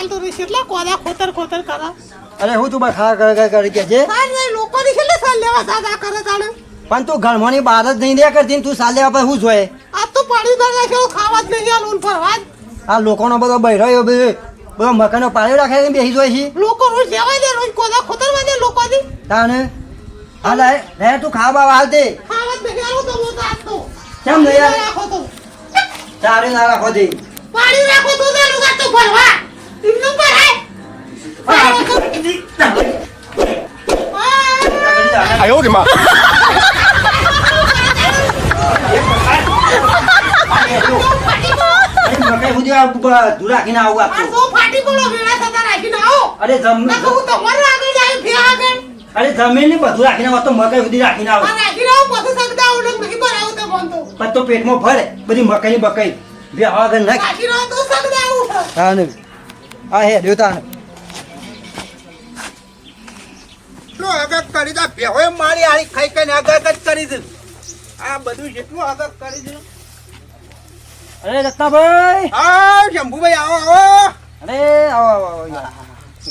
ચાલતું રહીશ એટલે કોદા ખોતર ખોતર કરા. અરે હું તું બખા કર કર કરી કે છે? નહીં લોકોની છેલ્લે સાલ લેવા સાદા કરે તાણે. પણ તું ઘરમાંની બહાર જ નહીં દે કરતી તું સાલ લેવા પર શું જોઈએ આ તો પાણી ના રાખે ખાવા જ નહીં આલું ફરવા આ લોકોનો બધો બૈરો એવો બધો બધો મકાનો પાડ્યો રાખે ને બેસી જોઈએ છે? લોકો રોજ લેવા દે રોજ કોદા ખોતરમાં લોકો લોકોની તાને હા લે લે તું ખાવા બાવા હાલ દે ખાવા જ નહીં આલું તો હું તો આતો કેમ નહીં રાખો તો. ચારે ના રાખો દે પાણી રાખો તો ચાલુ કરતો ફરવા એમનું પર હે આ 哎呦我的妈！ મકાઈ સુધી આ બ- તું રાખીને આવું આ આપતું સો ફાટી બોલો વેળા થતા રાખીને આવો અરે જમ ના તો હું તમારે આગળ જાય ફે આગળ અરે જમીન ને બધું રાખીને આવો તો મકાઈ સુધી રાખીને આવો આ રાખીને આવો પછી સગદા આવો ને નહીં ભરાવું તો બંધો પણ તો પેટમાં ભરે બધી મકાઈ ની બકાઈ બે હવા ગન નાખ રાખીને આવો તો સગદા આવું તાને આ હે રહ્યો તાને આગળ કરી દે બેહોય મારી આળી ખાઈ ખાઈને આગળ જ કરી દે. આ બધું જેટલું આગળ કરી દે. અરે શંભુભાઈ આવો આવો. આવો આવો આવો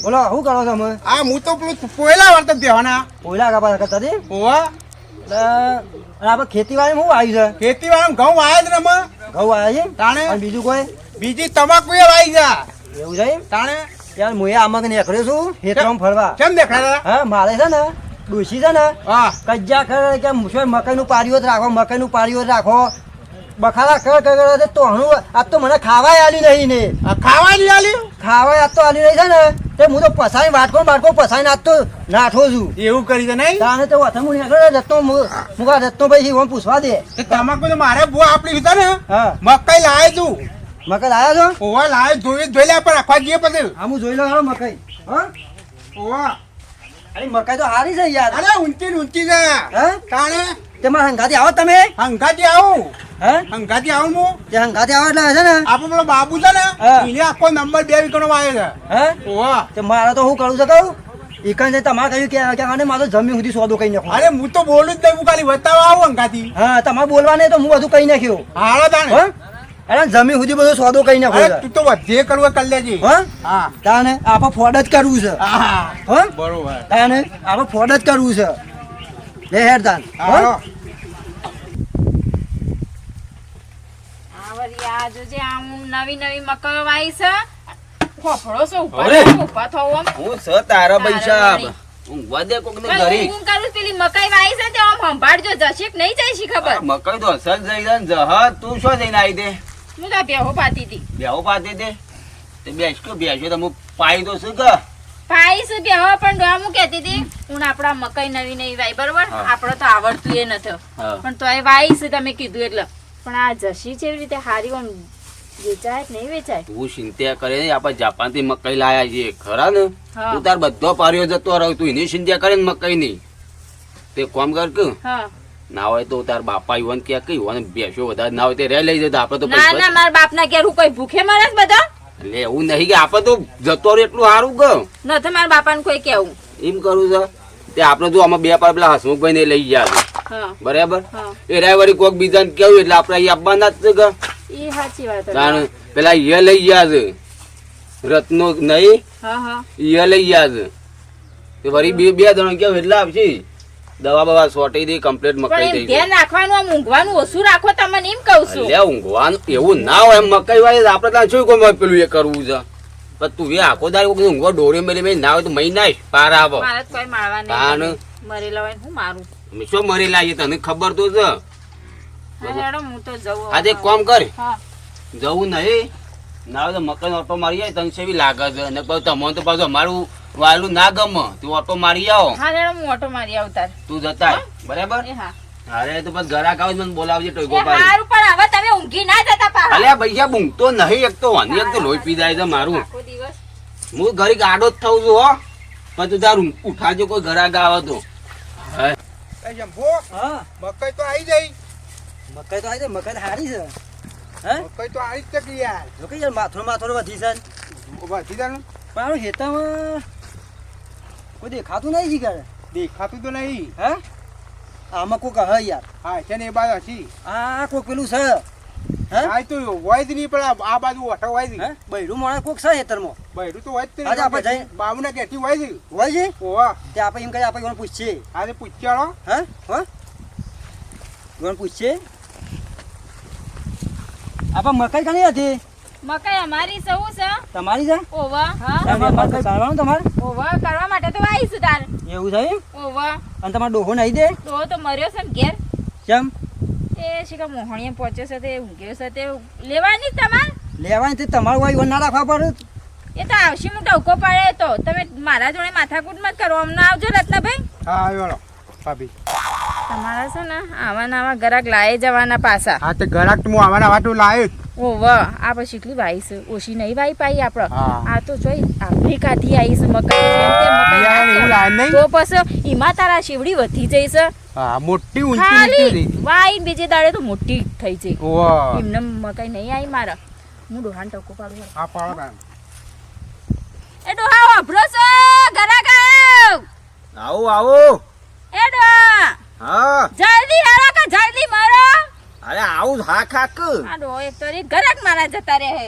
બોલો શું કરો છો આ હું તો પેલું પોયલા વર્તક બેવાના પોયલા કાપા કરતા હતી? ઓવા એટલે આપણે ખેતીવાડી શું આવ્યું ખેતી વાળા ઘઉં વાયા છે ને ઘઉં આવ્યા છે? તાણે? બીજું કોઈ? બીજી તમાકુ એ જા. એવું છે એમ? તાણે? યાર હું આમાં નીકળ્યો છું. ખેતરમાં ફરવા. કેમ દેખાડા? હા મારે છે ને ડોશી છે ને હા. કજ્જા કરે કે મુશ્કેલ મકાઈનું પાડ્યું જ રાખો મકાઈનું પાડ્યું જ રાખો. બખાડા કર કર કરે તો હણું આ તો મને ખાવાય આલી નહીં ને. આ ખાવા જ આલ્યું ખાવાય આજ તો આલી નહીં છે ને. તે હું તો પસાઈ વાટકો વાટકો પસાઈને આજ તો નાઠો છું. એવું કરી દે નહીં? તાને તો વથમ હું નીકળે રત્નો મુકા રત્નો ભાઈ ઓમ પૂછવા દે. તમાકુ તો મારે બો આપડી લીધા ને. મકાઈ લાય તું. મકાઈ લાયા છો? ઓવા લાય જોઈ જોઈ લે પણ આખા જઈએ પછી. હા હું જોઈ લો હાલો મકાઈ. હા? ઓવા. અરે મકાઈ તો હારી છે યાર. અરે ઊંચી ઊંચી છે. હા? કાણે તેમાં હંગાથી આવો તમે. હંગાથી આવો. હા? હંગાથી આવું હું. તે હંગાથી આવો એટલે છે ને. આપણો પેલો બાબુ છે ને. એને આખો નંબર બે વિકણો વાયો છે. હા? ઓવા. તે મારે તો હું કરું છું કહું? એકાંત તમારે કહ્યું કે કે મારો જમીન સુધી સોદો કહી નાખો. અરે હું તો બોલું જ નહીં હું ખાલી બતાવવા આવું હંગાથી હા તમારે બોલવા નહીં તો હું બધું કહી નાખ્યું. હાલો તાણે. હા? અરે જમી સુધી બધો સોદો કહી નાખો તું તો વધે કરવું કરી લેજે. હા? હા. તાને આપણે ફોડ જ કરવું છે. હા હા. બરોબર. તાને આપણે ફોડ જ કરવું છે. લે હેર તાન નવી વાઈ છે. છો. હું તારા ઊંઘવા દે કોક ને હું કરું પેલી મકાઈ વાઈ છે તે આમ સંભાળજો જશે કે નહીં જાય છે ખબર મકાઈ તો અસલ જઈ ને જહર. તું શું જઈને આવી દે? હું તો બેહો પાતી હતી બેહો પાતે દે તે બેસ કે બેસ્યો તો પાઈ તો શું કે પાઈ છે બેહો પણ ડોહા હું કહેતી હતી હું આપડા મકાઈ નવી નવી વાઈ બરોબર? આપણે તો આવડતું એ નથી પણ તો એ વાઈ છે તમે કીધું એટલે. પણ આ જશી છે રીતે હારી આમ વેચાય નહીં વેચાય? તું ચિંતા કરે ને આપણે જાપાનથી મકાઈ લાયા છે ખરા ને? તું તાર બધો પાર્યો જતો રહ્યો તું એની ચિંતા કરે ને મકાઈ ની તે કોમ કર કે? હા. ના હોય તો તાર બાપા યુવાન ક્યાં કઈ હોય બેસો વધારે. ના હોય તે રે લઈ જતા આપડે તો ના ના મારા બાપ ના ઘેર હું કોઈ ભૂખે મરે બધા? એટલે એવું નહીં કે આપડે તો જતો રહ્યો એટલું સારું ગયું ન તો મારા બાપાને કોઈ કેવું એમ કરું છે. તે આપણે તો આમાં બે પાર પેલા હસમુખભાઈ ને લઈ ગયા બરાબર? એ રાય વળી બીજા ને કેવું એટલે આપડે અહીં આપવાના જ છે એ સાચી વાત પેલા એ લઈ ગયા છે. રત્નો નહીં. હા લઈ ગયા છે. વળી બે બે જણ કેવું એટલે આવશે. દવા બવા સોટી દી કમ્પ્લીટ મકાઈ થઈ ધ્યાન રાખવાનું આમ ઊંઘવાનું ઓછું રાખો તમને એમ કહું છું. લે ઊંઘવાનું એવું ના હોય મકાઈ વાય આપણે ત્યાં શું કોઈ પેલું એ કરવું છે? પણ તું એ આખો દાડી કોઈ ઊંઘવા ડોરે મેલી મેલી ના હોય તો મહી નાખ પાર આવો. મારે કોઈ મારવા. નહીં મરેલા હોય હું મારું. શું મરી છે તને ખબર તો છે? હા, હું તો જઉં આજે કોમ કર. જવું નહીં. ના હોય તો મકાઈ ઓટો મારી જાય તને સેવી લાગે છે. અને તમને તો પાછું અમારું વાલું ના ગમે તું ઓટો મારી આવો. હા હેડો, હું ઓટો મારી આવતાર તું જતા બરાબર? હા. અરે તો બસ ઘરા કાવ મને બોલાવજે ટોયકો પાડી હારું પણ હવે તમે ઊંઘી ના જતા પા અલ્યા પૈસા બૂંઘતો નહીં એક તો વાની એક તો લોહી પી જાય છે મારું. આખો દિવસ. હું ઘરે ગાડો જ થઉં છું હો. પણ તું તારું ઉઠાજો કોઈ ઘરા આવે તો. મકાઈ તો આવી જઈ મકાઈ તો આવી જઈ મકાઈ હારી છે. હે? મકાઈ તો આવી જ યાર. જો કે યાર માથો માથો વધી છે વધી જાનું પણ હેતામાં કોઈ દેખાતું નહીં જીગર દેખાતું તો નહીં. હે? આમાં કોક હ યાર. હા છે ને એ બાજુ હશી આ કોક પેલું છે. હે? તો હોય જ નહીં પણ આ- બાજુ ઓઠો હોય જ હે? બૈરું માણસ કોક છે હેતરમાં બૈરું તો હોય જ આજે આપણે જઈ- બાબુના ઘેરથી હોય જ હોય છે ઓવા તે આપણે એમ કહે આપણે કોને પૂછીએ. આજે પૂછ્યાળો હા. હા? કોને પૂછીએ? આપણે મકાઈ ઘણી હતી? મકાઈ અમારી સૌ છે? તમારી છે? ઓવા હા. તમારે મકાઈ કરવાનું તમારે? ઓવા કરવા માટે તો આવીશું તાર. એવું થાય? ઓવા. અને તમારો ડોહો નહીં દે? તો તો મર્યો છે ને ઘેર. કેમ? એ શીખા મોહણીએ પહોંચ્યો છે તે ઊંઘ્યો છે તે. લેવાની તમારે તમાર? લેવાની તે તમારું હોય ના રાખવા પડે. એ તો આવશે હું ટવકો પાડે તો. તમે મારા જોડે માથાકૂટ મત કરો. અમને આવજો રત્નાભાઈ. હા આવ્યો ભાભી. તમારા છે ને આવા નવા ગરાક લાય જવાના પાછા. હા તે ગરાક તો હું આવવાના વાટું લાવ્યો જ. ઓ વાહ આ પછી કેટલી વાઈ છે. ઓછી નહીં વાઈ પાઈ આપણે. આ તો જોઈ આફ્રિકાથી આવી છે મકાઈ જેમ તેમ મકાઈ બિયારણ એવું લાવે નહીં? તો પછી એમાં તારા શિવડી વધી જઈ છે. હા મોટી ઊંચી વાઈ બીજે દાડે તો મોટી થઈ જઈ ઓવા એમને મકાઈ નહીં આવી મારા. હું ડોહાન ટકો પાડું હા પાડો. એ ડોહા વાપરો છો? ગરાક ગાવ આવો આવો. એ ડોહા. હા. જલ્દી હાલો કે જલ્દી મરો. અરે આવું હા ખાક. આડો એક તો રી ગરાક મારા જતા રહે. હે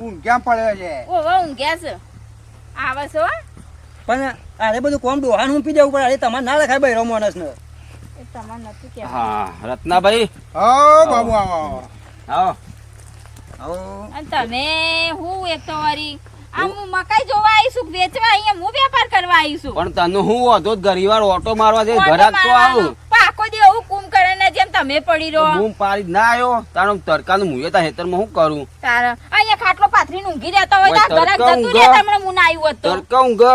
ઊંઘ ક્યાં પડ્યો છે? ઓ વો ઊંઘ્યા છે. આવે છે? હો પણ અરે બધું કોમ ડોહાનું પી દેવું પડે. અરે તમારે ના લખાય ભાઈ માણસને. ને તમારે નથી કહેવું. હા રત્નાભાઈ. હો બાબુ આવો આવો. આવો આવો તમે હું એક તો વરી આ હું મકાઈ જોવા આવીશું વેચવા અહીંયા હું વેપાર કરવા આવીશું. પણ તને હું હતો ગરીવાર ઓટો મારવા છે ઘરાક તો આવું. પણ આખો દી એવું કુમ કરે ને જેમ તમે પડી રહો. બૂમ પાડી ના આવ્યો. તારો તડકાનું મુએ તા હેતરમાં હું કરું? તારા અહીંયા ખાટલો પાથરીને ઊંઘી રહેતા હોય ઓય, તો ઘરાક તડકા જતું ઊંઘો. રહેતા હું ના આવ્યું હોત તડકા ઊંઘ.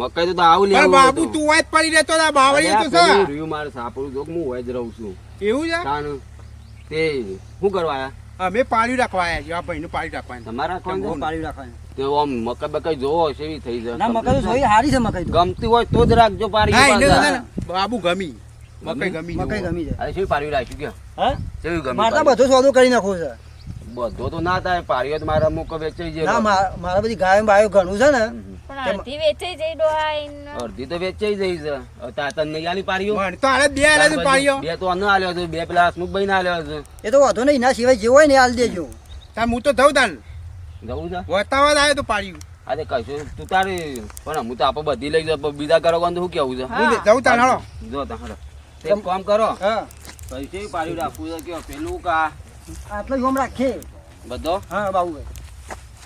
મકાઈ તો આવું લેવું બાબુ તું વાત પડી રહેતો તા છે. મારે સાપડું હું હોય જ રહું છું. એવું છે? તે શું કરવા આયા? અમે પાળ્યું રાખવા આવ્યા છીએ. આ ભાઈનું પાળ્યું રાખવાનું તમારા કોણ છે? પાડી તે આમ મકાઈ બકાઈ જોવો હશે એવી થઈ જાય? ના મકાઈ તો જોઈ હારી છે મકાઈ તો. ગમતી હોય તો જ રાખજો પાળી. છે બાબુ ગમી. મકાઈ ગમી? મકાઈ ગમી જાય શેવી પારી રાખ્યું કે? હા? શું ગમી મારે તો બધો સોદો કરી નાખો છે. બધો તો ના થાય પાળ્યો તો મારા મુક વેચાઈ જાય. ના મારા બધી ગાયો બાયો ઘણું છે ને. પણ અડધી વેચાઈ જઈ ડોહાઈને. અડધી તો વેચાઈ જઈ છે. હવે તને આલી પારીઓ. તો આને બે આલે છે પાડ્યો બે તો અન્ન આલ્યો છે બે પેલા હસમુખભાઈ ના આલ્યો છે. એ તો વાંધો નહીં એના સિવાય જે હોય ને એ દેજો. તાર હું તો જઉં તાન જવું છે? વતાવા આવ્યો તો પાડ્યું અરે કશું તું તારે પણ હું તો આપણે બધી લઈ જાવ બીજા કરો કોણ તો શું કેવું છે? હું જઉં હળો જો તા હળો. એક કામ કરો. હા. પૈસે પાડી રાખવું છે કે પેલું કા? આટલો જ ઓમ બધો? હા બાબુ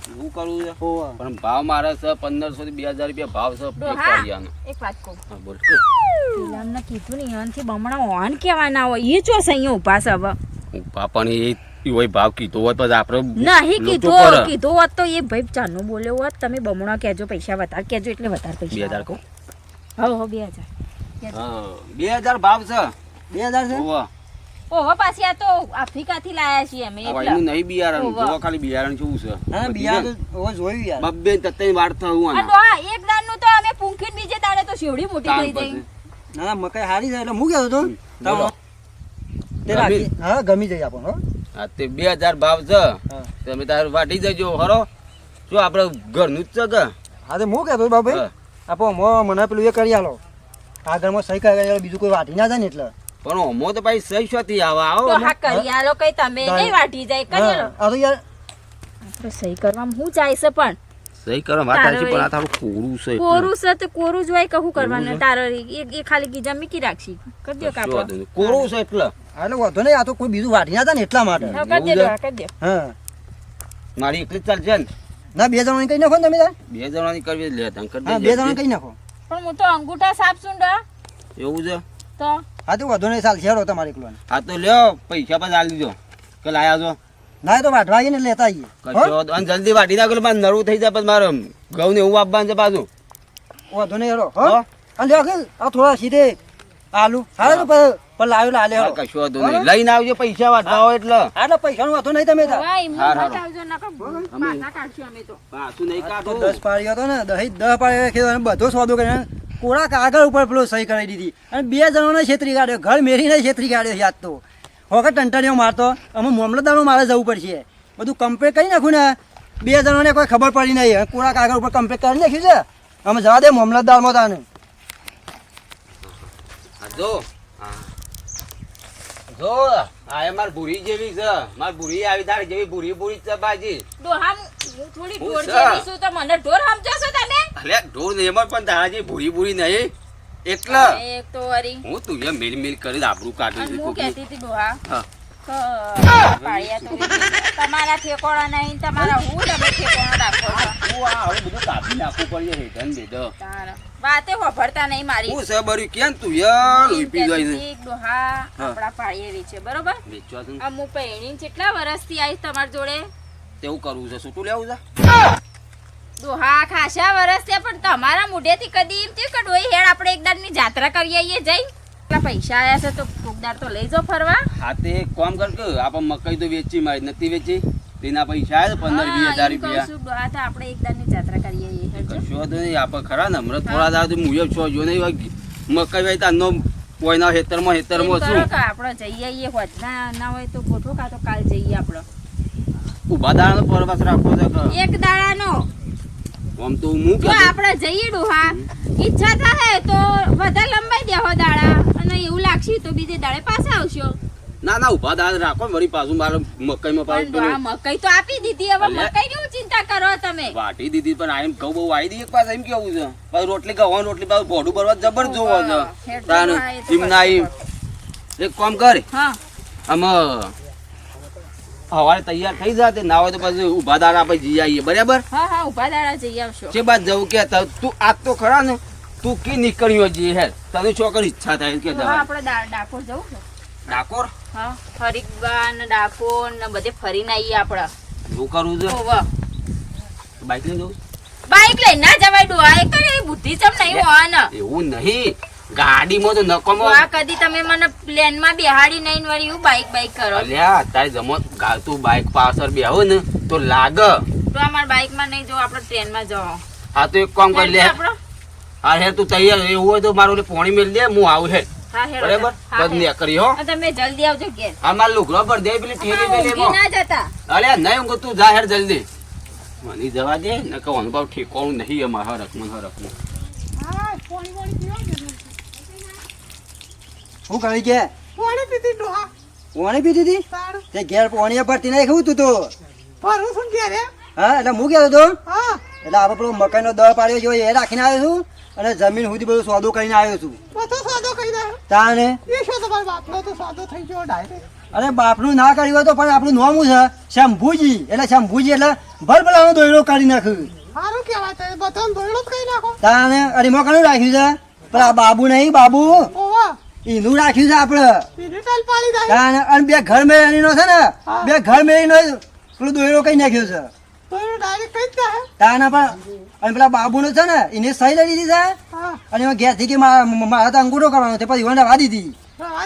શું કરવું છે? પણ ભાવ મારે છે પંદરસો થી બે હજાર રૂપિયા ભાવ છે એક એક વાત કહું. હા બોલ કીધું. ને એનાથી બમણા ઓન કહેવાના હોય. એ જો અહીંયા ઊભા છે હવે. પાપાને એ ઈ હોય ભાવ કીધો હોત પછી આપણે નહીં કીધો કીધો હોત તો એ ભાઈ ચાનો બોલ્યો હોત. તમે બમણા કહેજો પૈસા વધારે કહેજો એટલે વધારે બે હજાર કહું? હા હા બે હજાર. હા બે હજાર ભાવ છે. બે હજાર છે. ઓહો પાછી આ તો આફ્રિકાથી લાયા છીએ અમે એટલે. એનું નહીં બિયારણ જો ખાલી બિયારણ કેવું છે. હા બધી બિયાર છે. તો જોયું યાર. ને. બબ્બે ને તત્તાની વાર થયું આ એક દાનનું તો અમે પૂંખીને બીજે દાડે તો શેવડી મોટી થઈ ગઈ. ના ના મકાઈ હારી છે એટલે હું કહેતો હતો બોલો. તે રાખી હા ગમી જાય આપણો હો. હા તે બે હજાર ભાવ છે. હા. તમે તાર વાટી જજો હરો. જો આપણે ઘરનું જ છે કે? હા તો હું તો બાબા આપો મો મને પેલું એ કરી આલો. આગળમાં સહી કરી બીજું કોઈ વાટી ના જાય ને એટલે. પણ ઓમો તો ભાઈ સહી શોથી આવા આવો તો હા કરી આલો કઈ તમે નહીં વાટી જાય કરી આલો યાર. આપણે સહી કરવામાં હું જાય છે પણ? સહી કરો વાત તારે પણ આ તારું કોરું છે કોરું છે તો કોરું જ હોય કહું કરવાનું? છે? તારો એ ખાલી ગીજા મીકી રાખશી. કરી દો કાપો. કોરું છે એટલે? આને વાંધો નહીં આ તો કોઈ બીજું વાટી ના ને એટલા માટે. હા, કરી દે કરી દે હા. મારી એકલી જ ચાલશે ને? ના બે જણાની કઈ નાખો ને તમે બે જણાની કરવી લે તને કરી હા બે દેજે. કઈ નાખો. પણ હું તો અંગૂઠા સાપ સુંડા એવું છે? તો? હા તો વધુ નહીં ચાલ છેડો તમારે એકલો હા તો લ્યો પૈસા પણ ચાલી દીધો. કે લાયા છો? ના તો વાટવા આવીને લેતા આવીએ. અને જલ્દી વાટી નાખો મારે નરવું થઈ જાય પછી મારે ઘઉં ને એવું આપવાનું છે પાછું. વાંધો નહીં હેડો હો? અને લ્યો કે આ થોડા સીધે આલુ. હા. તો પર પર લાવ્યો લાલે કશો વાંધો નહીં. લઈને આવજો પૈસા વાટવા હોય એટલે. એટલે પૈસા નું વાંધો નહીં તમે પાછા કાઢશું અમે તો. પાછું નહીં કાઢો. દસ પાડ્યો હતો ને દહીં દસ પાડ્યો કીધું બધો સોદો કરીને કોરા કાગળ ઉપર પેલો સહી કરાવી દીધી. અને બે જણોને છેતરી કાઢ્યો. ઘર મેરીને છેતરી કાઢ્યો યાદ તો. હોકે ટંટણીઓ મારતો. અમે મામલતદારો મારે જવું પડશે. બધું કમ્પ્લેટ કરી નાખું ને? બે જણાને કોઈ ખબર પડી નહીં. કોરા કાગળ ઉપર કમ્પ્લેટ કરી નાખ્યું છે. અમે જવા દે મામલતદારમાં તાને. જો. જો આ એ માર ભૂરી જેવી છે. માર ભૂરી આવી તારી જેવી ભૂરી ભૂરી છે બાજી. ડોહા હું થોડી ઢોર જેવી છું તો મને ઢોર સમજો છો તમે અલે ઢોર નહીં એમાં પણ તારા ભૂરી ભૂરી નહીં. એટલે એક તો વરી. હું તું એ મેલ મેલ કરી આબરૂ કાઢી હું કહેતી હતી ડોહા હા. કે પાળિયા તમારા ઠેકોણા નહીં તમારા હું તમે ઠેકોણા રાખો હું આ હવે બધું કાપી નાખવું પડે હેઠળ બેદો વાતે વફરતા નહીં મારી. હું છે કેમ તું યાર લોહી પી જાય છે? હતી, ડોહા હા. આપણા પાળીએ વેચે બરોબર? વેચવા છે? આ હું પહેરીને કેટલા વર્ષથી આવીશ તમારી જોડે? તેવું કરવું છે. છૂટું લેવું છે? ડોહા ખાસા વર્ષ છે પણ તમારા મોઢેથી કદી એમ થયું કે ડોઈ હેડ આપણે એક દાડની જાત્રા કરી આવીએ જઈ? એટલા પૈસા આવ્યા છે તો કોકદાર તો લઈ જાઓ ફરવા. હા તે એક કામ કર કે આપણે મકાઈ તો વેચી મારી નથી વેચી. તેના પૈસા આવે પંદર વીસ હજાર રૂપિયા. તો આપણે એક દાડની જાત્રા કરી આવીએ કશો તો નહીં આપણે ખરા ને હમણાં થોડા દાડા મુજબ છો જો નહીં મકાઈ હોય તારનો કોઈના હેતરમાં હેતરમાં શું? આપણે જઈ આવીએ હોત ના હોય તો ગોઠવો કાં તો કાલ જઈએ આપણે. ઊભા દાડાનો પરવાસ રાખવો છે એક દાડાનો. આમ તો હું જો આપણે જઈએ ડોહા ઈચ્છા થાય તો વધારે લંબાઈ દેહો દાડા અને એવું લાગશે તો બીજે દાડે પાછા આવશો. ના ના ઊભા દાડા રાખો વળી પાછું મારે મકાઈમાં માં પાછું મકાઈ તો આપી દીધી હવે મકાઈ મકઈ ની ચિંતા કરો તમે? વાટી દીધી પણ આમ ઘઉં બહુ આવી દીધી એક પાસે એમ કેવું છે? પાછું રોટલી ઘઉં રોટલી પાછું ભોડું ભરવા જબર જોવો છે. તાને એમ ના એક કામ કર હા. આમાં હવારે તૈયાર થઈ જાય ના હોય તો પછી ઊભા દાડા આપણે જઈ આવીએ બરાબર? હા હા ઊભા દાડા જઈ આવશો. જે બાદ જવું કે તું આજ તો ખરા ને તું કે નીકળ્યો જઈએ હે? તને ચોકર ઈચ્છા થાય કે જવા આપણે ડાકોર જવું છે ડાકોર? હા હરિદ્વાર ને ડાકોર ને બધે ફરીને આવીએ આપણે. શું કરવું છે? બાઈક લઈને જવું? બાઈક લઈને ના જવાય ડોહા એક તો બુદ્ધિ ચમ નહીં હોય ને એવું નહીં. ગાડીમાં તો નકમો આ કદી તમે મને પ્લેનમાં બેહાડી નહીં વળી એવું બાઈક બાઈક કરો? અલ્યા તારે જમો ગાલતું બાઈક પાછળ બેહો ને તો લાગ. તો અમાર બાઈકમાં નહીં જો આપણે ટ્રેનમાં જાઓ. હા તો એક કામ કરી લે. હા હે તું તૈયાર એવું હોય તો મારું પોણી મેલ દે હું આવું હે. હા બરાબર? હા, કરી હો. તમે જલ્દી આવજો ઘેર. આ માર લુગડો પર દે પેલી ઠેલી પેલી ના જતા. અરે નહીં હું તું જા હેર જલ્દી. મને જવા દે ને કહો અનુભવ ઠેકોણું નહીં અમાર હરકમાં હરકમાં હા પાણી કે? શું કરી કે? પાણી પીધી ડોહા? પાણી પીધી હતી તે ઘેર પાણી ભરતી નાખ તું તો. ભરું છું ઘેરે? હા એટલે હું કહેતો તો હા. એટલે આપણે પેલો મકાઈનો દળ પાડ્યો જો એ રાખીને આવ્યો છું અને જમીન સુધી બધું સોદો કરીને આવ્યો છું. બધો સોદો કહી દે તાને એ શું તમારા બાપનો તો સોદો થઈ ગયો ડાયરેક્ટ? અરે બાપનું ના કર્યું તો પણ આપણું નોમું છે? શંભુજી. એટલે શંભુજી એટલે ભરભલાનો દોયડો કાઢી નાખ્યું સારું કહેવાય તો દોયડો જ કહી નાખો. તાને અરે મોકાનું રાખ્યું છે. પણ આ બાબુ નહીં બાબુ. ઓવા. એનું રાખ્યું છે આપણે અને બે ઘર મેળીનો છે ને બે ઘર મેળીનો પેલું દોયરો કઈ નાખ્યો છે. તાના પણ અને પેલા બાબુનો છે ને એને સહી લઈ લીધી છે. અને એમાં ઘેરથી કે મારા તો અંગૂઠો કરવાનો છે પછી મને વાદી દીધી.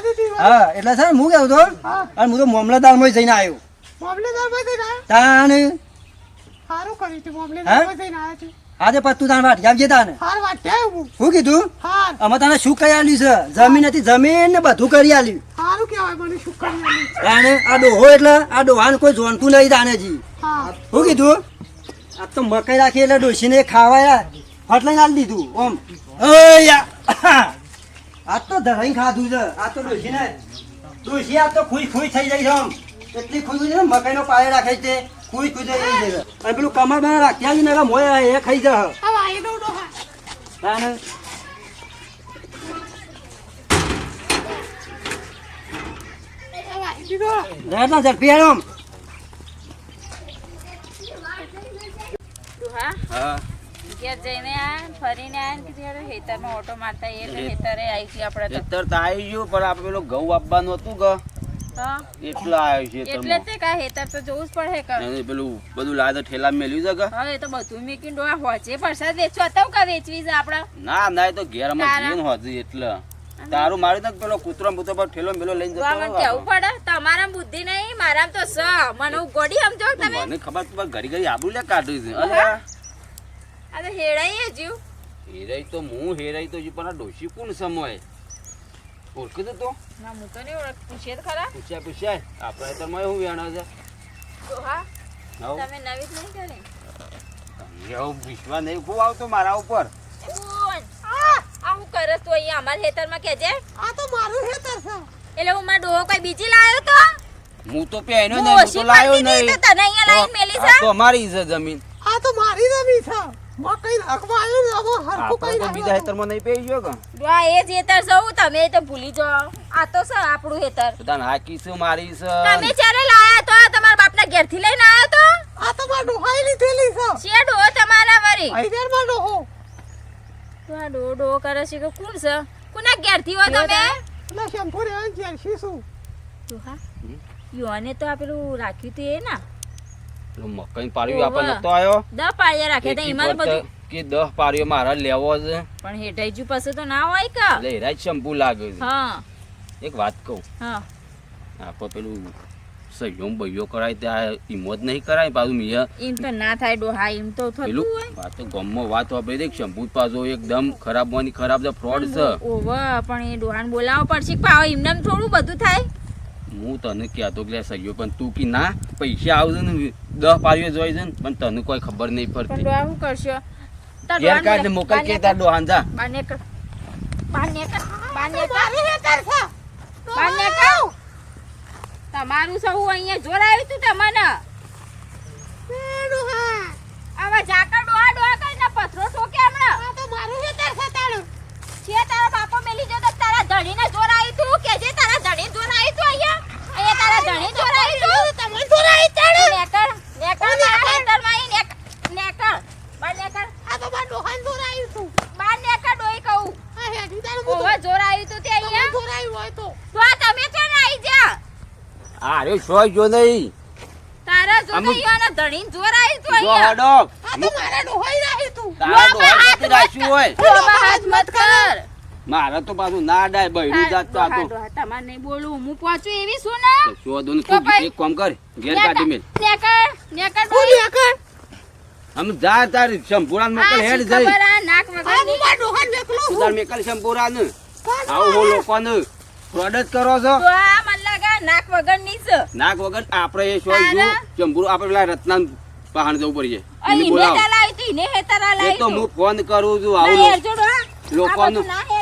દીધી. વાત. હા એટલે છે ને હું કેવું તો અને હું તો મામલતદારમાં જઈને આવ્યો. જઈને આવ્યો? તાને સારું કર્યું તું મામલેદાર જઈને આવ્યા છે. આજે પછી તું તાને વાટ આવજે તાને હાર વાટ શું કીધું? હાર. અમે તને શું કરી આલી છે? જમીન હતી જમીન ને બધું કરી આલી સારું કહેવાય મને શું કરી આલી તાને આ ડોહો એટલે આ ડોહાને કોઈ જોનતું નહીં તાને જી. હા. શું કીધું? આ તો મકાઈ રાખી એટલે ડોશીને ખાવા લઈને આલી દીધું ઓમ. અયા આ તો ધરાઈ ખાધું છે. આ તો ડોશીને. ડોસી આ તો ખુશ ખુશ થઈ જાય છે આમ એટલી ખુશ મકાઈનો પાયે રાખે છે. ખુશ કુજે થઈ જાય. અને પેલું કમર બના રાખ્યા છે ને મોય એ ખાઈ જા. રહેતા હા. જઈને ફરીને હેતર ઓટો મારતા એ હેતરે આવી આપણે તો. આવી ગયું પણ આપણે પેલું ઘઉં આપવાનું હતું કે? એટલું આવ્યું છે એટલે તે કા હેતર તો જોવું જ પડે કર અને પેલું બધું લાદ ઠેલા મેલ્યું છે કે? હવે તો બધું મેકીને ડોહા હોચે પ્રસાદ વેચવા તો કા વેચવી છે આપડા? ના ના તો ઘેર અમે તારા? જીવન એટલે. તારું મારી તો પેલો કૂતરો બૂતરો પર ઠેલો મેલો લઈને મને કેવું પડે? તમારા બુદ્ધિ નહીં મારામ તો સ. મને ગોડી સમજો તમે? મને ખબર તો ઘડી ઘડી આબુ લે કાઢ્યું છે. અરે આ તો હેડાઈ જીવ હેરાઈ તો હું હેરાઈ તો જીવ પણ આ ડોશી કોણ સમય? ઓળખી તો તો. ના હું તો નહીં ઓળખ પૂછીએ તો ખરા. પૂછ્યા પૂછ્યા. આપણે તો હું વેણો છે? તો હા. તમે નવી જ નહીં કરી એવું વિશ્વાસ નહીં. ખૂબ આવતો મારા ઉપર? આવું આ હું કરે તો અહીંયા અમારા ખેતરમાં કેજે આ તો મારું ખેતર છે. એટલે હું મારો ડોહો કોઈ બીજી લાવ્યો તો? હું તો પહેર્યો નહીં હું તો હતી નહીં. તો તને અહીંયા લાવી મેલી છે? તો અમારી છે જમીન. આ તો મારી જમીન છે. મકઈ નાખવા આવ્યું ને હવે હરખું આપણે તો કઈ બીજા હેતરમાં નહીં પહેરી ગયો કે? ડોહા એ જ હેતર સૌ તમે તો ભૂલી જાઓ. આ તો છે આપણું હેતર. તો તને હાકી છે મારી છે? તમે જ્યારે લાયા તો તમારા બાપના ઘેરથી લઈને આવ્યો તો? આ તો માર ડોહાઈ લીધેલી છે. છે ડોહો તમારા વરી? આઈડરમાં ડોહો. તો આ ડોહો ડોહો કરે છે કે કોણ છે? કોના ઘેરથી હો તમે? શેમ્પુ શું ડોહા યોને તો આ પેલું રાખ્યું તું એ ના. પેલો મકાઈ પાડ્યું આપણે નતો આવ્યો દહ પાળિયા રાખે હતા એમાં બધું કે દહ પાડ્યો મારા લેવો છે. પણ હેઠાઈ જુ પાસે તો ના હોય કે? એટલે હેરા શંભુ લાગે છે. હા. એક વાત કહું. હા. આપણે પેલું સહયોગ બહ્યો કરાય ત્યાં હિંમત નહીં કરાય પાછું મિયા એમ તો ના થાય ડોહા એમ તો થતું હોય. વાત તો ગમમાં વાત વાપરી દે શંભુ પાછો એકદમ ખરાબ માંની ખરાબ છે ફ્રોડ છે. ઓવા પણ એ ડોહાને બોલાવવો પડશે કે પાવ એમને એમ થોડું બધું થાય? હું તને કહેતો કે સહ્યો પણ તું કે ના પૈસા આવશે ને દહ પારીઓ જોઈ છે ને પણ તને કોઈ ખબર નહીં પડતી. શું કરશો? ઘેર ડોહાને મોકલ કે તાર ડોહાન જા. બાર નેકળ. બાર નેકળ. બાર તો. તમારું અહીંયા તમને. આવા ઝાકળ ડોહા ડોહા કરીને પથરો ઠોકે હમણાં. તો મારું હેતર છે તારું? છે તારા બાપો મેલી જો તો તારા ધણીને જોર તું? કે જે તારા ધણી જોર તું અહીંયા? એ તારા ધણી જોર તું? તમે જોરાઈ તારું નેકર નેકર નેકર ખેતરમાં ઈ નેક નેકળ બાર નેકર આ તો બાર ડોહાને જોરાયું તું. બાર નેકર ડોઈ કહું. તારું ઓવા જોર તું તે અહીંયા? જોરાયું હોય તો. તો આ તમે છે ને આઈ જા અરે સોય જો નહીં. તારા જો તો અમુક- ઈયોને ધણીને જોર આવ્યું તું જો અહીંયા? હડો. આ તો મારા ડોહાઈ રહી તું. તારા લોબા ડોહા હાથ ક્યાંથી રાખ્યું હોય. હાથ મત કર. મારે તો પાછું ના ડાય બહેરું જાત તો આતો તો તમારે નહીં બોલું હું પહોંચું એવી શું ના? શોધો ને તું એક કામ કર ઘેર કાઢી મેલ. નેકર નેકર હું નેકર? હમ જા તારી શંભુરાન મોકલ હેડ જઈ. ખબર આ નાક આ હું વગરની? માર ડોહાને મેકલો છું. તાર મેકલ શંભુરાન. આવું હો લોકોને પ્રોડક્ટ કરો છો. તો આ મન લાગે નાક નાક વગરની છે. નાક વગર આપણે એ શોય જો તારા? આપણે પેલા રત્નાન પહાણ જવું પડી આ એને બોલાવો. તાલા આવી તી, ઈને હે લાવી તો હું ફોન કરું છું આવું. લોકોનું- ના.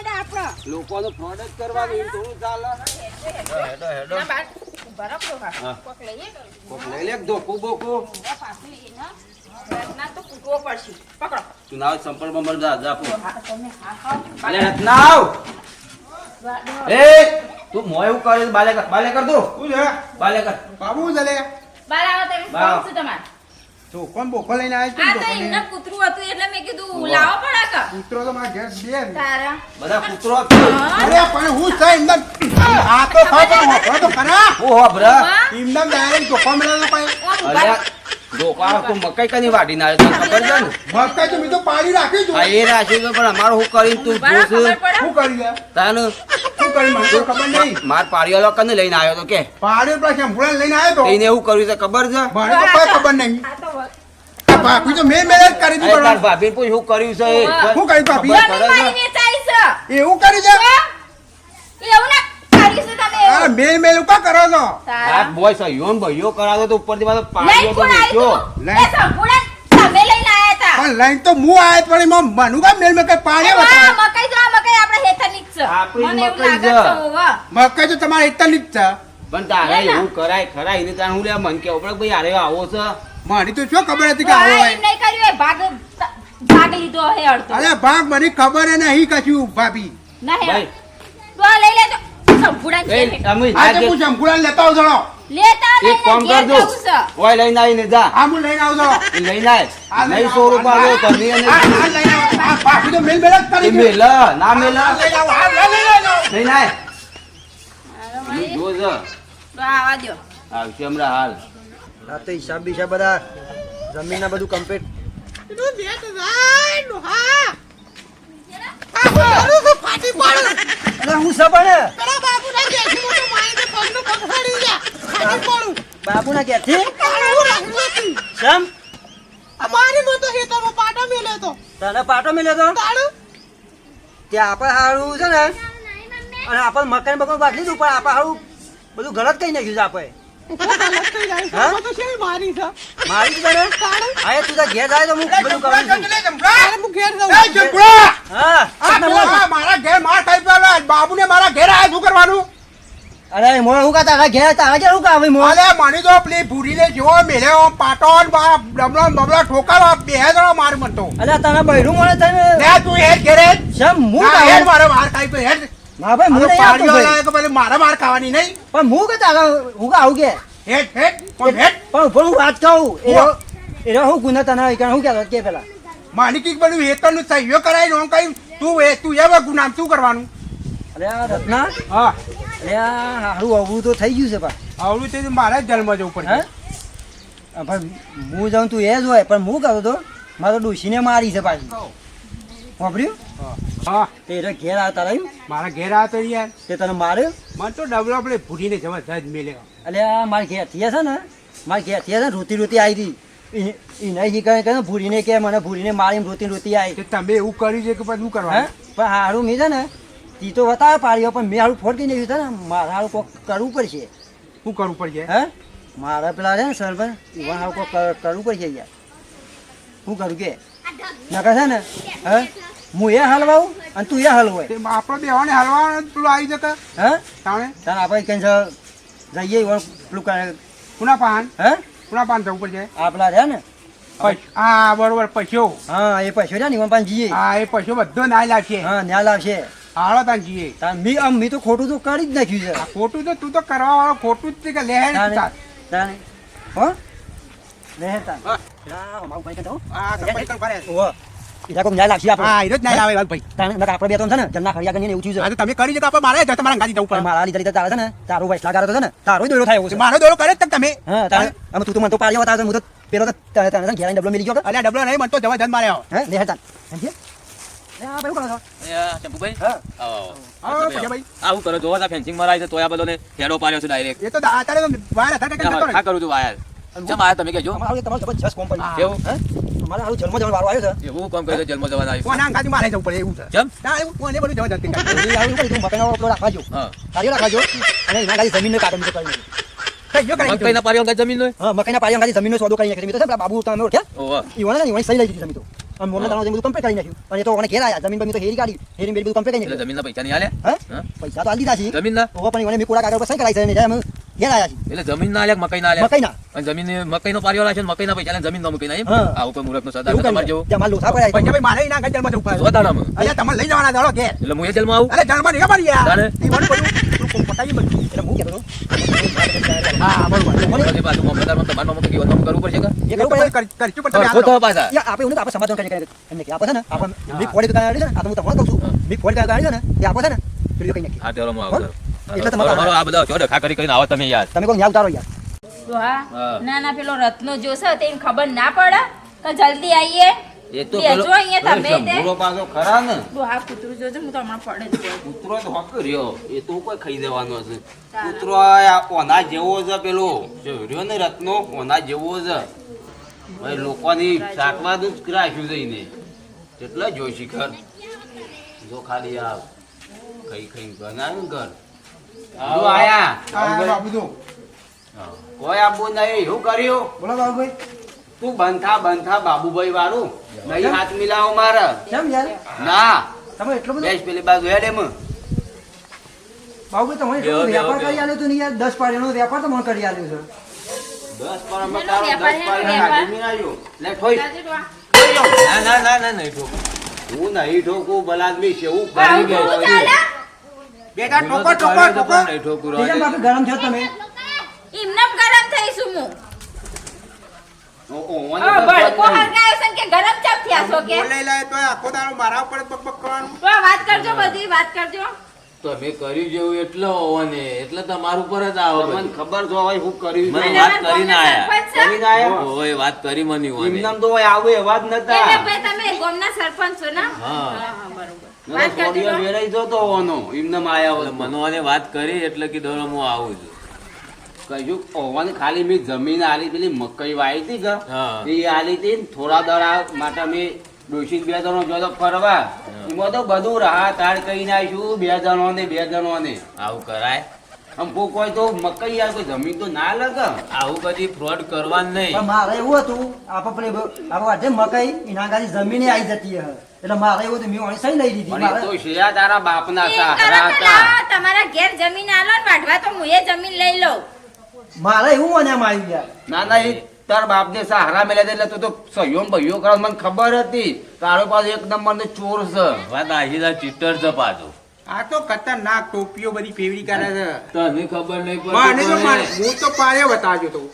લોકોનું ફ્રોડ જ કરવાનું એમ થોડું ચાલે હેડો હેડો લઈ લે ધોકું બોકું તો કૂટવો પડશે. પકડો. તું ના સંપર્ક બંપર જા જા આપું. હા, તમે હા ખાઓ. અલે રત્નાવ ડોહા, ડોહા. એ તું મોય એવું કરે છે? બાલે કર બાલે કર તું શું છે બાલે કર બાબુ ચલે બહાર આવો તમે. બહાર. કોણ છે તમારે? બોખો લઈને આવે આ તો કૂતરું હતું એટલે મેં કીધું લાવો કે. કૂતરો તો મારા ઘેર બે તારા. બધા કૂતરો અરે પણ હું છે એમનેમ આ તો થાય પણ તો ખરા. હો. ઓમ ઊભા અલ્યા રહો. ડોકા તું મકાઈ કની વાટી ના ખબર છે ને? મકાઈ તો મેં તો પાડી રાખી છું આ એ રાશી તો પણ અમારું હું કરીને તું? શું કરી શું કરી? મને ખબર નહીં. માર પાડીવાળો કને લઈને આવ્યો તો કે? પાડી લઈને આવ્યો તો. એને એવું કર્યું છે ખબર છે? મને તો કોઈ ખબર નહીં. ભાભી તો મેં મેરેજ કરી દીધું તાર ભાભી પૂછ શું કર્યું છે? એ? શું કર્યું ભાભી? ખબર પડે છે? એવું કરી દે એવું કર્યું છે તમે મેલ મેલ કા કરો છો? આ બોય સહયોન ભાઈઓ કરાવો તો ઉપરથી પાછો પાડ્યો તો. પણ લાઈન તો હું આયો પણ એમાં મનુ કા મેલ મેલ કઈ બતાવો મકાઈ જ તો તમારે એકતા જ છે પણ તારે એવું કરાય ખરા એને તારે હું લે મન કે ભાઈ આરે આવો છે? મારી તો શું ખબર હતી કે તો આવો હોય? નહીં કર્યું એ ભાગ ભાગ લીધો હે અડધો. અરે ભાગ મને ખબર હે નહીં કશું ભાભી. નહીં ભાઈ. તો આ લઈ લેજો. સંપૂર્ણ છે. આજે આજે હું સંપૂર્ણ લેતા આવું ચલો લેતા એક કામ કરજો. ઓય લઈને આવીને જા. આ હું લઈને આવું ચલો એ લઈને આય. આ નહીં સો આવું, રૂપિયા લો આ- તમે અને આ- આ લઈને આ ભાભી તો મેલ મેલ જ કરી મેલ ના મેલ. આ લઈને આવું, આ લઈને આવું. લઈને આય. જો જો. તો આવા દ્યો. આવશે હમણાં હાલ. આ તો હિસાબ બિસાબ બધા જમીન બધું કમ્પ્લીટ હું મારું તો ફાટી પડું. અરે હું સબણે પડું. બાપુના ક્યાંથી શમ? અમારી મતો પાટો મેલ્યો તો. તને પાટો મળ્યો તો? તાળું? ત્યાં આપણે હારું છે ને? અને આપણે મકાન બકાન બાટલી દીધું પણ આપણે હારું બધું ગલત કહી નાખ્યું છે આપણે છે મારી છે? મારી જ તું ઘેર જાય તો હું બધું કરું છું. કંઈ લે, શંકુડા. તારે હું ઘેર જઉં હા આ તો આ મારા ઘેર માર ખાઈ બાબુને મારા ઘેર આયા શું કરવાનું? અરે હું કા તારા ઘેર તારા ઘેર હું કા આવી મોય અલે માની તો પેલી પાટો ને બા ડબલો ને બબલો ઠોકારો બે જણો માર મનતો અરે તને બૈરું મળે તને તું હેડ ઘેરે શેમ હું હેડ મારો માર ખાઈ તો હેડ. ના ભાઈ હું પાડ્યો ભાઈ. કે પેલી મારા માર ખાવાની નહીં. પણ હું કે તારા હું આવું કે હેટ હેટ પણ હેટ પણ પણ હું વાત કહું એ એ હું ગુના તને કે હું કે કે પેલા. માલિકી બધું હેતરનું સહયોગ કરાય નો કઈ તું એ તું એવા ગુનામ શું કરવાનું? અરે આ રત્ના હા. અરે આ હારું અવળું તો થઈ ગયું છે પા આવડું તે મારા જ જન્મ જવું હે? પડશે આ પણ હું જાઉં તું એ જ હોય પણ હું કહું તો મારો ડોશીને મારી છે પાછી. વાપર્યું હા. તે એટલે ઘેર આવતા તારા મારા ઘેર આ તો યાર તે તને માર્યો? મને તો ડબલો આપણે ભૂરીને જબરદસ્ત મેલ્યો. એટલે આ મારા ઘેર થયા છે ને? મારા ઘેર થયા છે ને? રોતી રોતી આવી હતી. એ નહીં શીખે કે ભૂરીને કે મને ભૂરીને મારી રોતી રોતી આવી. કે તમે એવું કર્યું છે કે પછી શું કરવા પણ હારું મેં છે ને? તી તો બતાવે પાડ્યો પણ મેં હારું ફોટ નહીં નાખ્યું છે ને? મારે હારું કોક કરવું પડશે. શું કરવું પડશે? હે? મારા પેલા છે ને સરભાઈ એવા હારું કોક કરવું પડશે યાર શું કરું કે? નકર છે ને? હે? હું એ હલવાઉં અને તું એ હલવાય આપણે આપણો બેવાને હલવાનો પેલું આવી જતા? હે? તાણે? તારે આપણે કેન્સલ જઈએ પેલું કાંઈ પુના પાન? હે? પુના પાન જવું પડશે? આ રહ્યા ને? હા બરોબર પછ્યો હા એ પછ્યો છે ને પાન જઈએ. હા એ પછ્યો બધો ના લાવશે. હા ન્યા લાવશે. હાલો તાન જઈએ. તાર મી આમ મી તો ખોટું તો કરી જ નાખ્યું છે. ખોટું તો તું તો કરવા વાળો ખોટું જ છે કે લે હેડ તાને. તાને હો? લે હે. તાન હા. મારું ભાઈ હા. તો પૈસા કરે. ઈરા કોમ ન્યાય લાગશે આપણે. હા એ જ ના લાવે ભાઈ. તાને નકર આપણે બે છે ને જન્ના ખડિયા કરીને એવું થયું છે. તમે કરી આપણે મારે તમારા ગાડી જવું પડે? મારા લીધે લીધે તારે છે ને તારો વૈસલા ગારો છે ને તારો દોરો થાય છે. મારો દોરો કરે તક તમે. હા તારે તું તો મને તો પાડ્યો હતા હું તો પેલો તો તને તને છે ડબલો મિલી ગયો કે? અલ્યા ડબલો નહીં મને તો જવા જન હે લે આવો, કરો ફેન્સિંગ મરાય છે તોય આ બધોને હેડો પાડ્યો છે ડાયરેક્ટ એ તો અત્યારે તો હતા કરું છું વાયર. આયા તમે કેજો તમારો તમારું જબરજસ્ત કોમ કેવું? હે? હારું જન્મ જવાનો વારો આવ્યો છે. એવું કામ કર્યું જન્મ જવાના આવી કોના અંગાથી મારે જવું પડે એવું છે. ચમ ના એવું કોને બધું જવા જતી આવું પડી તું મકાઈનો પેલો રાખવાજો. હા. કાર્યો રાખવાજો. અને એના ગાડી જમીનનો કાઢો મીઠો કરી. કરી મકઈના જમીન નો હા મકાઈના પાળિયા ગાડી જમીનનો સોદો કરી ને બાબુ તમે ઓળખ્યા? ઓહો. ઈવોને સહી લઈ દીધી જમીન તો. દાણો બધું કમ્પ્લીટ કરી નાખ્યું. અને તો મને ઘેર આયા. જમીન બમીન તો હેરી કાઢી. હેરી મેરી બધું કમ્પ્લીટ કરી નાખ્યું. જમીનના પૈસા નહીં આલ્યા? હા? પૈસા તો આલી દીધા છે જમીનના? ઓહો પણ ઈવોને મેં કોડા કાગળ પર સહી કરાઈ છે? ને એટલે અમે ઘેર આયા છીએ. એટલે જમીન ના આલ્યા કે ના આલ્યા? અને જમીન ને મકઈના પૈસા લઈને જમીન નો મૂકી ના એમ? આવું કોઈ મુહૂર્તનો સદા એવું તમારે જેવું. મારે લોથા પડ્યા ભાઈ પડે જોતાડામાં. અલ્યા તમારે લઈ જવાના દોડો ઘેર. એટલે હું એ જેલમાં આવું? અરે જન્મ નહીં અમારી યાર તારે? ઈવન બધું તું પતાવી બધું એટલે હું કહેતો હા બરોબર પછી પાછું મામલતદારમાં તમારે મામા કીધું એમ કરવું પડશે કે? એ એ કરવું પડે. પછી પણ તમે ખોટો હાલો. પાછા. યા આપણે એવું આપણે સમાધાન કરી કરી એમને કે આપણે છે ને આપણે મી ફોડી દુકાન છે ને આ તો હું તમને કહું છું. મી ફોડી દુકાન છે ને એ આપણે છે ને પેલું કઈ નાખી હા તેરો હું આવું એટલે તમારો આ બધા જો ડખા કરી કરીને આવો તમે યાર. તમે કોઈ ન્યા ઉતારો યાર. ના ના પેલો રત્નો જોશે તેને ખબર ના પડે તો જલ્દી આવીએ. એ તો પેલો અહીંયા તમે તે. શંભુરો પાછો ખરા ને? ડોહા કૂતરું જોજો હું તો હમણાં પડે કૂતરો તો હક રહ્યો એ તો કોઈ ખાઈ દેવાનો છે કૂતરો આ ઓના જેવો છે પેલો? જો રહ્યો ને રત્નો ઓના જેવો છે? ભાઈ લોકોની શાકવાનું જ રાખ્યું જઈને કેટલા જોઈ શિખર જો ખાલી આ ખાઈ ખાઈ બનાવ્યું ઘર. આવો. આયા. હા, હા, બધું કોઈ આબુ નહીં શું કર્યું? બોલો બાબુભાઈ. તું બંધા બંધા બાબુભાઈ વાળું. નહીં હાથ મિલાવો મારા. કેમ યાર? ના. તમે એટલો બધો બેસ પેલી બાજુ હેડે માં બાબુ તમે એટલો બેહો, કરી આલ્યો તો નહીં યાર? દસ પાડીનો વેપાર તો મને કરી આલ્યો છે. દસ હેલો, તારો દસ પર વેપાર. હાથી લે ઠોઈ. ના ના ના ના નહીં ઠોક. હું નહીં ઠોકું બલાદમી છે હું આવું ગયો બેટા ઠોકું કેમ રહેવા ગરમ થયો તમે. એમને ગરમ થઈશું હું. તમે કર્યું જેવું એટલે હોવાને એટલે તમારું પર જ આવો મને ખબર જો હોય હું કર્યું મને વાત કરીને આયા. કરીને આયા? ઓય વાત કરી મને હોવાને. એમનામ તો હોય આવું એવા જ એટલે ભાઈ તમે ગામના સરપંચ છો ને હા. હા, બરોબર નતો વાત કરજો જો તો. વેરાઈ જતો હોવાનો. એમનામ આયા એટલે હોત. મનોને વાત કરી એટલે કીધું હવે હું આવું છું કહ્યું ઓવન ખાલી મેં જમીન આલી પેલી મકઈ વાવી હતી કે એ આલી હતી થોડા દડા માટે મેં દોષિત બે જણો જોતો ફરવા. એમાં તો બધું રાહ તાર કહી નાખ્યું બે જણો ને બે જણો ને આવું કરાય. આમ કોઈ હોય તો મકઈ યાર કોઈ જમીન તો ના લગે. આવું કદી ફ્રોડ કરવા પણ નહીં મારે એવું હતું આપણે આપણે મકઈ મકાઈ એના ગાડી જમીને આવી જતી હે. એટલે મારે એવું હતું મેં વળી સહી લઈ દીધી મારે તો શિયા તારા બાપના સહારા હતા. તમારા ઘેર જમીન આલો ને વાઢવા તો હું એ જમીન લઈ લઉં. મારે એવું મને મારી ગયા. ના ના એ તાર બાપને સહારા મેળ્યા એટલે તું તો સહયો ભયો કરો મને ખબર હતી. તારો પાસે એક નંબર નો ચોર છે. વાત આશીલા ચીટર છે પાછું. આ તો ખતરનાક ટોપીઓ બધી ફેવરી કરે છે. તને ખબર નહીં મને તો માર- હું તો પારે બતાવ્યો તો.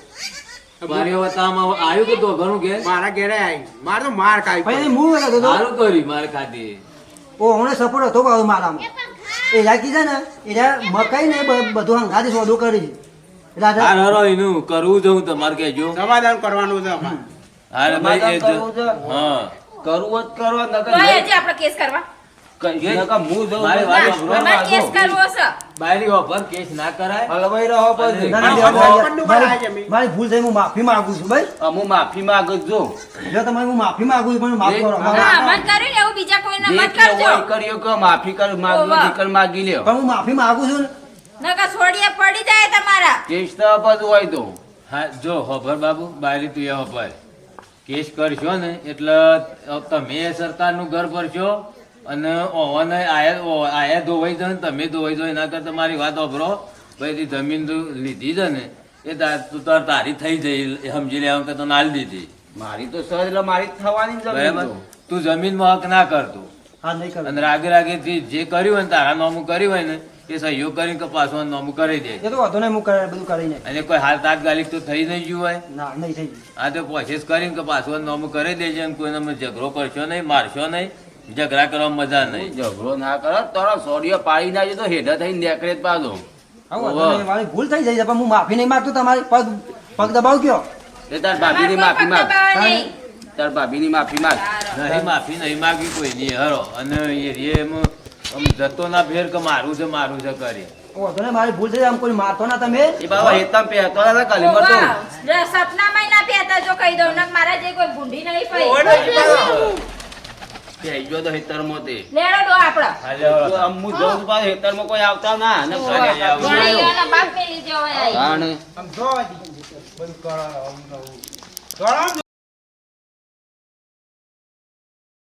મારે વતામાં આવ્યું કે તો ઘણું કે મારા ઘેરે આવી મારે તો માર પછી ખાઈ હું કહેતો તો સારું કર્યું માર ખાધી. ઓ હમણાં સપોર્ટ હતો પાછો મારામાં. એ રાખી કીધા ને એ મકાઈ ને બધું હંગાથી સોદો કરી હાર હરો એનું કરવું છે હું તમારે કહેજો. સમાધાન કરવાનું છે અમારે. હારે ભાઈ એ સમાધાન કરવું છે? જ- હા. કરવું જ કરો નકર તો હજી આપણે કેસ કરવા. કઈ- નકર હું જઉં મારે છે. છે. ભૂલ થઈ હું માફી માંગુ છું ભાઈ. હું માફી માંગજો જો તમારે હું માફી માંગુ છું પણ માફ કરો એ- મારા- હા મત કર્યું ને એવું બીજા કોઈને જે મત કરજો. કહેવાય કર્યો કે માફી કર માગી માગી લ્યો. પણ હું માફી માંગુ છું ને છોડીએ પડી જાય તમારા. કેસ તો બધું હોય તો. હા જો હોભર બાબુ બાયરી તું એ હોભર. કેસ કરશો ને એટલે તમે સરકારનું ઘર ભરશો અને ઓવાને આયા આયા ધોવાઈ જાય તમે ધોવાઈ જાય એના કરતા મારી વાત હોભરો. પછી જમીન તું લીધી છે ને એ તું તાર તારી થઈ જઈ સમજી લે કે તને આલી દીધી. મારી તો સહજ એટલે મારી થવાની બરાબર? તો. જમીનમાં હક ના કરતું. હા નહીં કરું અને રાગે રાગે જે કર્યું હોય ને તારા નામું કર્યું હોય ને એ સહયોગ કરીને કે નોમ કરી દે. એ તો વાંધો નહીં હું કરે- બધું કરી નાખ અને કોઈ હાલ તાત્કાલિક તો થઈ નહીં ગયું હોય? ના નહીં થઈ ગયું. આ તો પ્રોસેસ કરીને કે નોમ કરી દેજે અને કોઈને અમે ઝઘડો કરશો નહીં મારશો નહીં ઝઘડા કરવા મજા નહીં. ઝઘડો ના કરો તારો સોડિયો પાડી નાખજો તો હેઠા થઈને નીકળે જ નહીં. મારી ભૂલ થઈ જાય છે પણ હું માફી નહીં માંગતો તમારી પગ પગ દબાવ ગયો એ તાર ભાભીની માફી માગ. તાર ભાભીની માફી માગ. નહીં માફી નહીં માગી કોઈ નહીં હરો. અને એ રે એમ આમ જતો ના ફેર કે મારું છે મારું છે કરી વાંધો નહીં મારી ભૂલ છે આમ કોઈ મારતો ના તમે એ બાબા હતા કલીમર મરતો ઓવા, જો સપનામાંય ના પહેરતા જો કહી દઉં ને મારા જે કોઈ ભૂંડી નહીં પડી જો તો હેતરમાં તે લેડો દો આપડા હાલે આમ હું જઉં છું હેતર હેતરમાં કોઈ આવતા ના અને ઘરે આવું. બાપ મેલી જેવો હોય. તાણે. આમ જો બંધ કરા આમ નવું. કરો.